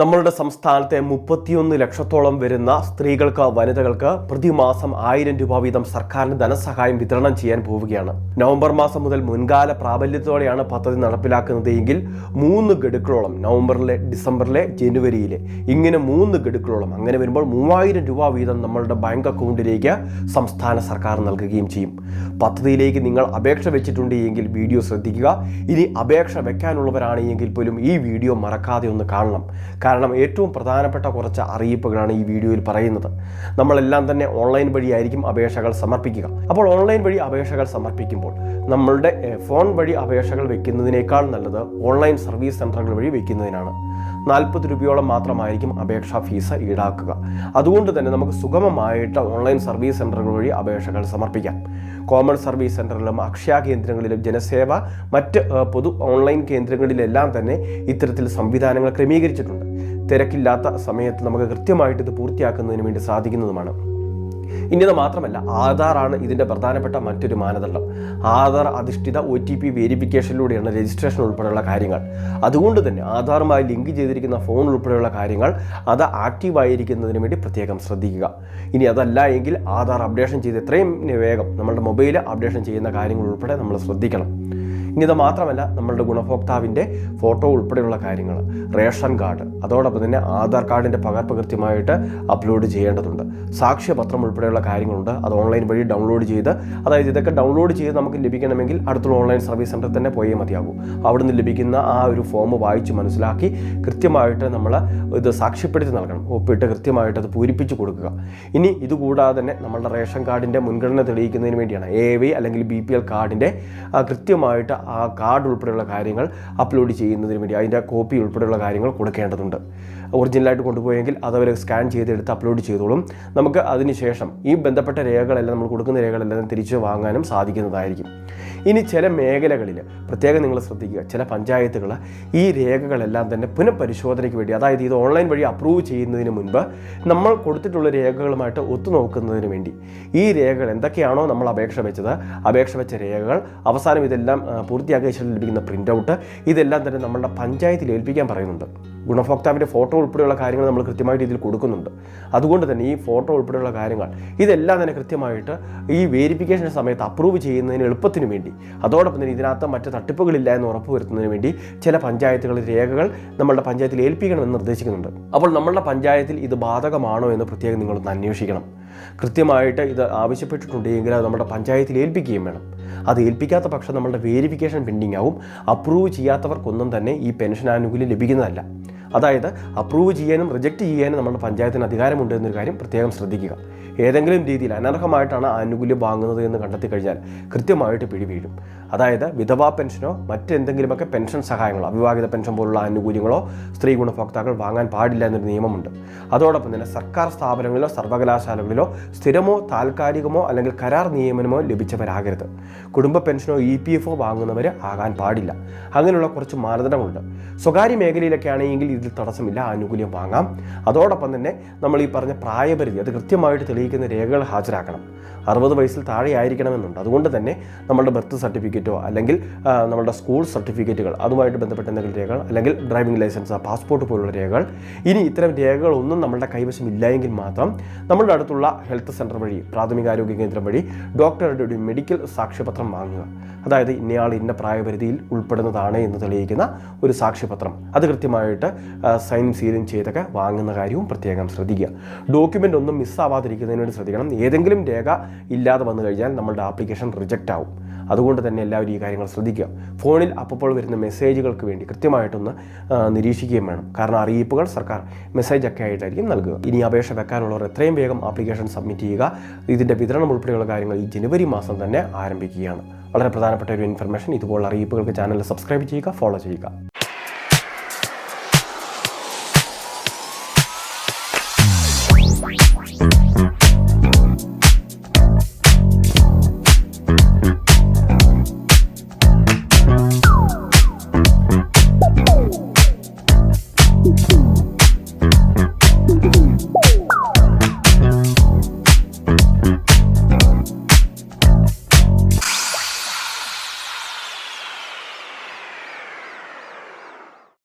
നമ്മളുടെ സംസ്ഥാനത്തെ മുപ്പത്തിയൊന്ന് ലക്ഷത്തോളം വരുന്ന സ്ത്രീകൾക്ക് വനിതകൾക്ക് പ്രതിമാസം ആയിരം രൂപ വീതം സർക്കാരിന് ധനസഹായം വിതരണം ചെയ്യാൻ പോവുകയാണ്. നവംബർ മാസം മുതൽ മുൻകാല പ്രാബല്യത്തോടെയാണ് പദ്ധതി നടപ്പിലാക്കുന്നത് എങ്കിൽ മൂന്ന് ഗഡുക്കളോളം നവംബറിലെ ഡിസംബറിലെ ജനുവരിയിലെ ഇങ്ങനെ മൂന്ന് ഗഡുക്കളോളം അങ്ങനെ വരുമ്പോൾ മൂവായിരം രൂപ വീതം നമ്മളുടെ ബാങ്ക് അക്കൗണ്ടിലേക്ക് സംസ്ഥാന സർക്കാർ നൽകുകയും ചെയ്യും. പദ്ധതിയിലേക്ക് നിങ്ങൾ അപേക്ഷ വെച്ചിട്ടുണ്ട് എങ്കിൽ വീഡിയോ ശ്രദ്ധിക്കുക. ഇനി അപേക്ഷ വെക്കാനുള്ളവരാണെങ്കിൽ പോലും ഈ വീഡിയോ മറക്കാതെ ഒന്ന് കാണണം. കാരണം ഏറ്റവും പ്രധാനപ്പെട്ട കുറച്ച് അറിയിപ്പുകളാണ് ഈ വീഡിയോയിൽ പറയുന്നത്. നമ്മളെല്ലാം തന്നെ ഓൺലൈൻ വഴിയായിരിക്കും അപേക്ഷകൾ സമർപ്പിക്കുക. അപ്പോൾ ഓൺലൈൻ വഴി അപേക്ഷകൾ സമർപ്പിക്കുമ്പോൾ നമ്മളുടെ ഫോൺ വഴി അപേക്ഷകൾ വെക്കുന്നതിനേക്കാൾ നല്ലത് ഓൺലൈൻ സർവീസ് സെന്ററുകൾ വഴി വെക്കുന്നതിനാണ്. നാൽപ്പത് രൂപയോളം മാത്രമായിരിക്കും അപേക്ഷാ ഫീസ് ഈടാക്കുക. അതുകൊണ്ട് തന്നെ നമുക്ക് സുഗമമായിട്ട് ഓൺലൈൻ സർവീസ് സെന്ററുകൾ വഴി അപേക്ഷകൾ സമർപ്പിക്കാം. കോമൺ സർവീസ് സെന്ററിലും അക്ഷയ കേന്ദ്രങ്ങളിലും ജനസേവ മറ്റ് പൊതു ഓൺലൈൻ കേന്ദ്രങ്ങളിലെല്ലാം തന്നെ ഇത്തരത്തിൽ സംവിധാനങ്ങൾ ക്രമീകരിച്ചിട്ടുണ്ട്. തിരക്കില്ലാത്ത സമയത്ത് നമുക്ക് കൃത്യമായിട്ട് ഇത് പൂർത്തിയാക്കുന്നതിന് വേണ്ടി സാധിക്കുന്നതുമാണ്. ഇനി അത് മാത്രമല്ല ആധാറാണ് ഇതിന്റെ പ്രധാനപ്പെട്ട മറ്റൊരു മാനദണ്ഡം. ആധാർ അധിഷ്ഠിത ഒ ടി പി വേരിഫിക്കേഷനിലൂടെയാണ് രജിസ്ട്രേഷൻ ഉൾപ്പെടെയുള്ള കാര്യങ്ങൾ. അതുകൊണ്ട് തന്നെ ആധാറുമായി ലിങ്ക് ചെയ്തിരിക്കുന്ന ഫോൺ ഉൾപ്പെടെയുള്ള കാര്യങ്ങൾ അത് ആക്റ്റീവായിരിക്കുന്നതിന് വേണ്ടി പ്രത്യേകം ശ്രദ്ധിക്കുക. ഇനി അതല്ല എങ്കിൽ ആധാർ അപ്ഡേഷൻ ചെയ്ത് എത്രയും വേഗം നമ്മുടെ മൊബൈൽ അപ്ഡേഷൻ ചെയ്യുന്ന കാര്യങ്ങൾ ഉൾപ്പെടെ നമ്മൾ ശ്രദ്ധിക്കണം. ഇനി ഇത് മാത്രമല്ല നമ്മളുടെ ഗുണഭോക്താവിന്റെ ഫോട്ടോ ഉൾപ്പെടെയുള്ള കാര്യങ്ങൾ റേഷൻ കാർഡ് അതോടൊപ്പം തന്നെ ആധാർ കാർഡിന്റെ പകർപ്പ് കൃത്യമായിട്ട് അപ്ലോഡ് ചെയ്യേണ്ടതുണ്ട്. സാക്ഷ്യപത്രം ഉൾപ്പെടെയുള്ള കാര്യങ്ങളുണ്ട് അത് ഓൺലൈൻ വഴി ഡൗൺലോഡ് ചെയ്ത് അതായത് ഇതൊക്കെ ഡൗൺലോഡ് ചെയ്ത് നമുക്ക് ലഭിക്കണമെങ്കിൽ അടുത്തുള്ള ഓൺലൈൻ സർവീസ് സെന്ററിൽ തന്നെ പോയേ മതിയാകൂ. അവിടുന്ന് ലഭിക്കുന്ന ആ ഒരു ഫോം വായിച്ച് മനസ്സിലാക്കി കൃത്യമായിട്ട് നമ്മൾ ഇത് സാക്ഷ്യപ്പെടുത്തി നൽകണം. ഒപ്പിട്ട് കൃത്യമായിട്ട് അത് പൂരിപ്പിച്ച് കൊടുക്കുക. ഇനി ഇതുകൂടാതെ തന്നെ നമ്മളുടെ റേഷൻ കാർഡിന്റെ മുൻഗണന തെളിയിക്കുന്നതിന് വേണ്ടിയാണ് എ വൈ അല്ലെങ്കിൽ ബി പി എൽ കാർഡിന്റെ കൃത്യമായിട്ട് ആ കാർഡ് ഉൾപ്പെടെയുള്ള കാര്യങ്ങൾ അപ്ലോഡ് ചെയ്യുന്നതിന് വേണ്ടി അതിന്റെ കോപ്പി ഉൾപ്പെടെയുള്ള കാര്യങ്ങൾ കൊടുക്കേണ്ടതുണ്ട്. ഒറിജിനലായിട്ട് കൊണ്ടുപോയെങ്കിൽ അതവർ സ്കാൻ ചെയ്തെടുത്ത് അപ്ലോഡ് ചെയ്തോളും. നമുക്ക് അതിനുശേഷം ഈ ബന്ധപ്പെട്ട രേഖകളെല്ലാം നമ്മൾ കൊടുക്കുന്ന രേഖകളെല്ലാം തിരിച്ച് വാങ്ങാനും സാധിക്കുന്നതായിരിക്കും. ഇനി ചില മേഖലകളിൽ പ്രത്യേകം നിങ്ങൾ ശ്രദ്ധിക്കുക. ചില പഞ്ചായത്തുകൾ ഈ രേഖകളെല്ലാം തന്നെ പുനഃപരിശോധനയ്ക്ക് വേണ്ടി അതായത് ഇത് ഓൺലൈൻ വഴി അപ്രൂവ് ചെയ്യുന്നതിന് മുൻപ് നമ്മൾ കൊടുത്തിട്ടുള്ള രേഖകളുമായിട്ട് ഒത്തുനോക്കുന്നതിന് വേണ്ടി ഈ രേഖകൾ എന്തൊക്കെയാണോ നമ്മൾ അപേക്ഷ വെച്ചത് അപേക്ഷ വെച്ച രേഖകൾ അവസാനം ഇതെല്ലാം പൂർത്തിയാക്കിയ ശേഷം ലഭിക്കുന്ന പ്രിന്റ് ഔട്ട് ഇതെല്ലാം തന്നെ നമ്മളുടെ പഞ്ചായത്തിൽ ഏൽപ്പിക്കാൻ പറയുന്നുണ്ട്. ഗുണഭോക്താവിന്റെ ഫോട്ടോ ഉൾപ്പെടെയുള്ള കാര്യങ്ങൾ നമ്മൾ കൃത്യമായിട്ട് രീതിയിൽ കൊടുക്കുന്നുണ്ട്. അതുകൊണ്ട് തന്നെ ഈ ഫോട്ടോ ഉൾപ്പെടെയുള്ള കാര്യങ്ങൾ ഇതെല്ലാം തന്നെ കൃത്യമായിട്ട് ഈ വേരിഫിക്കേഷൻ സമയത്ത് അപ്രൂവ് ചെയ്യുന്നതിന് എളുപ്പത്തിന് വേണ്ടി അതോടൊപ്പം തന്നെ ഇതിനകത്ത് മറ്റ് തട്ടിപ്പുകളില്ല എന്ന് ഉറപ്പ് ഉറപ്പുവരുത്തുന്നതിന് വേണ്ടി ചില പഞ്ചായത്തുകളിൽ രേഖകൾ നമ്മളുടെ പഞ്ചായത്തിൽ ഏൽപ്പിക്കണമെന്ന് നിർദ്ദേശിക്കുന്നുണ്ട്. അപ്പോൾ നമ്മളുടെ പഞ്ചായത്തിൽ ഇത് ബാധകമാണോ എന്ന് പ്രത്യേകം നിങ്ങളൊന്ന് അന്വേഷിക്കണം. കൃത്യമായിട്ട് ഇത് ആവശ്യപ്പെട്ടിട്ടുണ്ടെങ്കിൽ അത് നമ്മുടെ പഞ്ചായത്തിൽ ഏൽപ്പിക്കുകയും വേണം. അത് ഏൽപ്പിക്കാത്ത പക്ഷം നമ്മളുടെ വേരിഫിക്കേഷൻ പെൻഡിങ് ആവും. അപ്രൂവ് ചെയ്യാത്തവർക്കൊന്നും തന്നെ ഈ പെൻഷൻ ആനുകൂല്യം ലഭിക്കുന്നതല്ല. അതായത് അപ്രൂവ് ചെയ്യാനും റിജക്റ്റ് ചെയ്യാനും നമ്മുടെ പഞ്ചായത്തിന് അധികാരമുണ്ട് എന്നൊരു കാര്യം പ്രത്യേകം ശ്രദ്ധിക്കുക. ഏതെങ്കിലും രീതിയിൽ അനർഹമായിട്ടാണ് ആനുകൂല്യം വാങ്ങുന്നത് എന്ന് കണ്ടെത്തി കഴിഞ്ഞാൽ കൃത്യമായിട്ട് പിടി വീഴും അതായത് വിധവാ പെൻഷനോ മറ്റെന്തെങ്കിലുമൊക്കെ പെൻഷൻ സഹായങ്ങളോ അവിവാഹിത പെൻഷൻ പോലുള്ള ആനുകൂല്യങ്ങളോ സ്ത്രീ ഗുണഭോക്താക്കൾ വാങ്ങാൻ പാടില്ല എന്നൊരു നിയമമുണ്ട്. അതോടൊപ്പം തന്നെ സർക്കാർ സ്ഥാപനങ്ങളിലോ സർവകലാശാലകളിലോ സ്ഥിരമോ താൽക്കാലികമോ അല്ലെങ്കിൽ കരാർ നിയമനമോ ലഭിച്ചവരാകരുത്. കുടുംബ പെൻഷനോ ഇ പി എഫോ വാങ്ങുന്നവർ ആകാൻ പാടില്ല. അങ്ങനെയുള്ള കുറച്ച് മാനദണ്ഡങ്ങളുണ്ട്. സ്വകാര്യ മേഖലയിലൊക്കെ ആണെങ്കിൽ ഇതിൽ തടസ്സമില്ല ആനുകൂല്യം വാങ്ങാം. അതോടൊപ്പം തന്നെ നമ്മൾ ഈ പറഞ്ഞ പ്രായപരിധി അത് കൃത്യമായിട്ട് തെളിയിക്കുന്ന രേഖകൾ ഹാജരാക്കണം. അറുപത് വയസ്സിൽ താഴെ ആയിരിക്കണമെന്നുണ്ട് അതുകൊണ്ട് തന്നെ നമ്മളുടെ ബർത്ത് സർട്ടിഫിക്കറ്റോ അല്ലെങ്കിൽ നമ്മളുടെ സ്കൂൾ സർട്ടിഫിക്കറ്റുകൾ അതുമായിട്ട് ബന്ധപ്പെട്ട എന്തെങ്കിലും രേഖകൾ അല്ലെങ്കിൽ ഡ്രൈവിംഗ് ലൈസൻസ് പാസ്പോർട്ട് പോലുള്ള രേഖകൾ. ഇനി ഇത്തരം രേഖകളൊന്നും നമ്മളുടെ കൈവശം ഇല്ലായെങ്കിൽ മാത്രം നമ്മളുടെ അടുത്തുള്ള ഹെൽത്ത് സെന്റർ വഴി പ്രാഥമികാരോഗ്യ കേന്ദ്രം വഴി ഡോക്ടറുടെ ഒരു മെഡിക്കൽ സാക്ഷ്യപത്രം വാങ്ങുക. അതായത് ഇന്നയാൾ ഇന്ന പ്രായപരിധിയിൽ ഉൾപ്പെടുന്നതാണ് എന്ന് തെളിയിക്കുന്ന ഒരു സാക്ഷ്യപത്രം. അത് കൃത്യമായിട്ട് സൈൻ സീലും ചെയ്തൊക്കെ വാങ്ങുന്ന കാര്യവും പ്രത്യേകം ശ്രദ്ധിക്കുക. ഡോക്യുമെന്റ് ഒന്നും മിസ്സാവാതിരിക്കുന്നതിന് വേണ്ടി ശ്രദ്ധിക്കണം. ഏതെങ്കിലും രേഖ ഇല്ലാതെ വന്നു കഴിഞ്ഞാൽ നമ്മളുടെ ആപ്ലിക്കേഷൻ റിജക്റ്റ് ആവും. അതുകൊണ്ട് തന്നെ എല്ലാവരും ഈ കാര്യങ്ങൾ ശ്രദ്ധിക്കുക. ഫോണിൽ അപ്പോൾ വരുന്ന മെസ്സേജുകൾക്ക് വേണ്ടി കൃത്യമായിട്ടൊന്ന് നിരീക്ഷിക്കുകയും വേണം. കാരണം അറിയിപ്പുകൾ സർക്കാർ മെസ്സേജ് ഒക്കെ ആയിട്ടായിരിക്കും നൽകുക. ഇനി അപേക്ഷ വെക്കാനുള്ളവർ എത്രയും വേഗം ആപ്ലിക്കേഷൻ സബ്മിറ്റ് ചെയ്യുക. ഇതിന്റെ വിതരണം ഉൾപ്പെടെയുള്ള കാര്യങ്ങൾ ഈ ജനുവരി മാസം തന്നെ ആരംഭിക്കുകയാണ്. വളരെ പ്രധാനപ്പെട്ട ഒരു ഇൻഫർമേഷൻ ഇതുപോലുള്ള അറിയിപ്പുകൾക്ക് ചാനൽ സബ്സ്ക്രൈബ് ചെയ്യുക ഫോളോ ചെയ്യുക.